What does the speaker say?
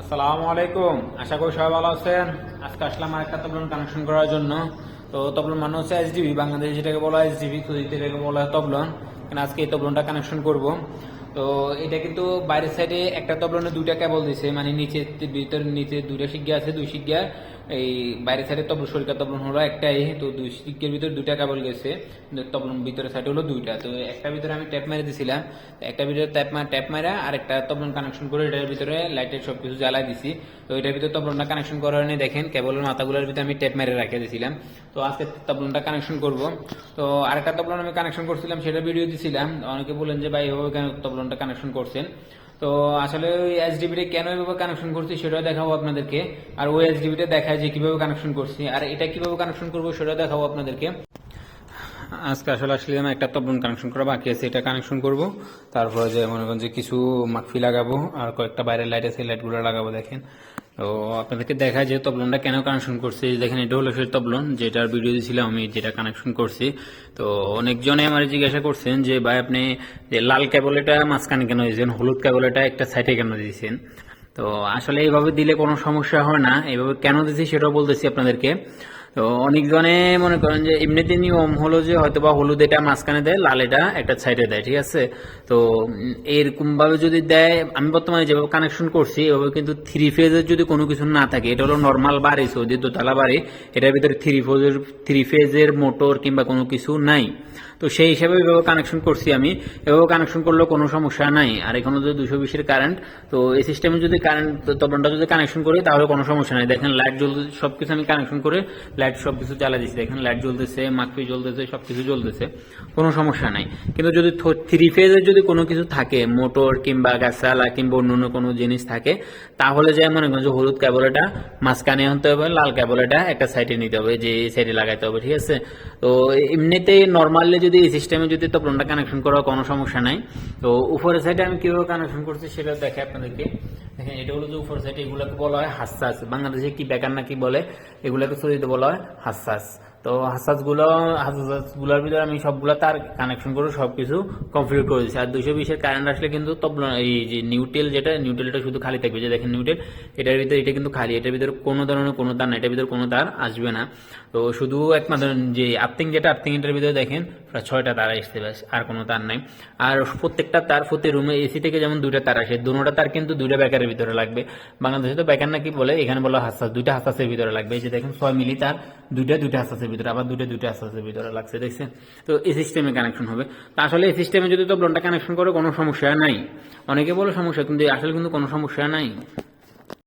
আসসালামু আলাইকুম। আশা করি সবাই ভালো আছেন। আজকে আসলাম আর একটা তবলন কানেকশন করার জন্য। তো তবলন মানে হচ্ছে এসডিবি বাংলাদেশ যেটাকে বলা হয় এসডিবি খুদিতে এটাকে বলা হয় তবলন। আজকে এই তবলনটা কানেকশন করব। তো এটা কিন্তু বাইরের সাইডে একটা তবলনে দুইটা কেবল দিছে মানে নিচে ভিতর নিচে দুইটা শিগগা আছে, দুই শিগগা এই বাইরের সাইডে তবল সরিকা তবলন হলো একটাই, তো দুই শিগগের ভিতরে দুইটা কেবল গেছে। তবলন ভিতরের সাইডে হলো দুইটা। তো একটা ভিতরে আমি ট্যাপ মেরে দিছিলাম একটা ভিতরে ট্যাপ মার ট্যাপ মারা আর একটা তবলন কানেকশন করে এটার ভিতরে লাইটের সব কিছু জ্বালাই দিছি। তো এটার ভিতরে তবলনটা কানেকশন করার জন্য দেখেন কেবলের মাথাগুলোর ভিতরে আমি ট্যাপ মেরে রাখে দিয়েছিলাম তো আজকে তবলনটা কানেকশন করব। তো আরেকটা তবলন আমি কানেকশন করছিলাম, সেটা ভিডিও দিছিলাম। অনেকে বলেন যে, ভাই, এভাবে কেন তবলনটা কানেকশন করছেন। তো আসলে ওই এসডিবিটা কেন এভাবে কানেকশন করছি সেটাও দেখাবো আপনাদেরকে। আর ওই এসডিবিটা দেখায় যে কীভাবে কানেকশন করছি, আর এটা কীভাবে কানেকশন করব সেটাও দেখাবো আপনাদেরকে। আজকে আসলে আসলে আমি একটা তবলন কানেকশন করা বাকি আছে, এটা কানেকশন করব। তারপরে যে মনে করেন যে কিছু মাকফি লাগাবো, আর কয়েকটা বাইরের লাইট আছে লাইটগুলো লাগাবো, দেখেন। তো আপনাদেরকে দেখায় যে তবলনটা কেন কানেকশন করছি। দেখেন এটা হলো সেই তবলন, যেটার ভিডিও দিয়েছিলাম আমি, যেটা কানেকশন করছি। তো অনেকজনে আমার জিজ্ঞাসা করছেন যে, ভাই, আপনি যে লাল কেবলটা মাঝখানে কেন দিয়েছেন? হলুদ কেবলটা একটা সাইডে কেন দিয়েছেন? তো আসলে এইভাবে দিলে কোনো সমস্যা হয় না। এইভাবে কেন দিয়েছি সেটাও বলতেছি আপনাদেরকে। তো অনেকজনে মনে করেন যে এমনিতে নিয়ম হলো যে হয়তো বা হলুদ এটা মাঝখানে দেয় লাল এটা একটা সাইডে দেয়, ঠিক আছে? তো এরকম ভাবে যদি দেয়, আমি বর্তমানে যেভাবে কানেকশন করছি, এভাবে কিন্তু থ্রি ফেজের যদি কোনো কিছু না থাকে, এটা হলো নর্মাল বাড়ি, সৌদি দোতলা বাড়ি, এটার ভিতরে থ্রি ফেজের থ্রি ফেজের মোটর কিংবা কোনো কিছু নাই। তো সেই হিসাবে এভাবে কানেকশন করছি আমি। এভাবে কানেকশন করলেও কোনো সমস্যা নাই। আর এখানে যদি দুশো বিশের কারেন্ট তো এই সিস্টেমে যদি কারেন্ট তবনটা যদি কানেকশন করি, তাহলে কোনো সমস্যা নাই। দেখেন লাইট জ্বলতে সবকিছু আমি কানেকশন করে লাইট সবকিছু জ্বালা দিচ্ছি দেখেন লাইট জ্বলতেছে মাকপি জ্বলতেছে, সবকিছু জ্বলতেছে। কোনো সমস্যা নাই। কিন্তু যদি থ্রি ফেজের যদি কোনো কিছু থাকে, মোটর কিংবা গাছালা কিংবা অন্য অন্য কোনো জিনিস থাকে, তাহলে যে মনে করেন যে হলুদ ক্যাবলেটা মাঝখানে আনতে হবে, লাল ক্যাবলেটা একটা সাইডে নিতে হবে, যে এই সাইডে লাগাইতে হবে, ঠিক আছে? তো এমনিতে নর্মালি যদি এই সিস্টেমে যদি তো প্লনটা কানেকশন করা কোনো সমস্যা নাই, তো উপরের সাইডে আমি কীভাবে কানেকশন করছি সেটা দেখে আপনাদেরকে দেখেন, এটা হলো যে উপর সাইডে এগুলোকে বলা হয় হাসাস। বাংলাদেশে কি বেকার নাকি বলে? এগুলোকে সরিয়ে বলা হয় হাসাস। তো হাসাসগুলো ভিতরে আমি সবগুলো তার কানেকশন করে সবকিছু কমপ্লিট করে দিচ্ছি আর দুশো বিশের কারেন্ট আসলে কিন্তু এই যে নিউটেল যেটা নিউটেলটা শুধু খালি থাকবে। যে দেখেন নিউটেল এটার ভিতরে এটা কিন্তু খালি, এটার ভিতরে কোনো ধরনের কোনো তার না, এটার ভিতরে কোনো তার আসবে না। তো শুধু একমাত্র যে আর্থিং যেটা আর্থিং এটার ভিতরে দেখেন, প্রায় ছয়টা তার আসতে ব্যাস আর কোনো তার নাই। আর প্রত্যেকটা তার প্রতি রুমে এসি থেকে যেমন দুইটা তার আসে দুটা তার কিন্তু দুইটা ব্যাকারের ভিতরে লাগবে। বাংলাদেশে তো ব্যাকার নাকি বলে, এখানে বলা হাসাস দুইটা হাসাসের ভিতরে লাগবে। এই যে দেখেন, ছয় মিলি তার, দুইটা দুইটা হাসাসের ভিতরে, আবার দুটো দুইটা আস্তে ভিতরে লাগছে, দেখছেন? তো এই সিস্টেমে কানেকশন হবে। তা আসলে এই সিস্টেমে যদি তো ব্লনটা কানেকশন করে, কোনো সমস্যা নাই। অনেকে বলে সমস্যা, কিন্তু আসলে কিন্তু কোনো সমস্যা নাই।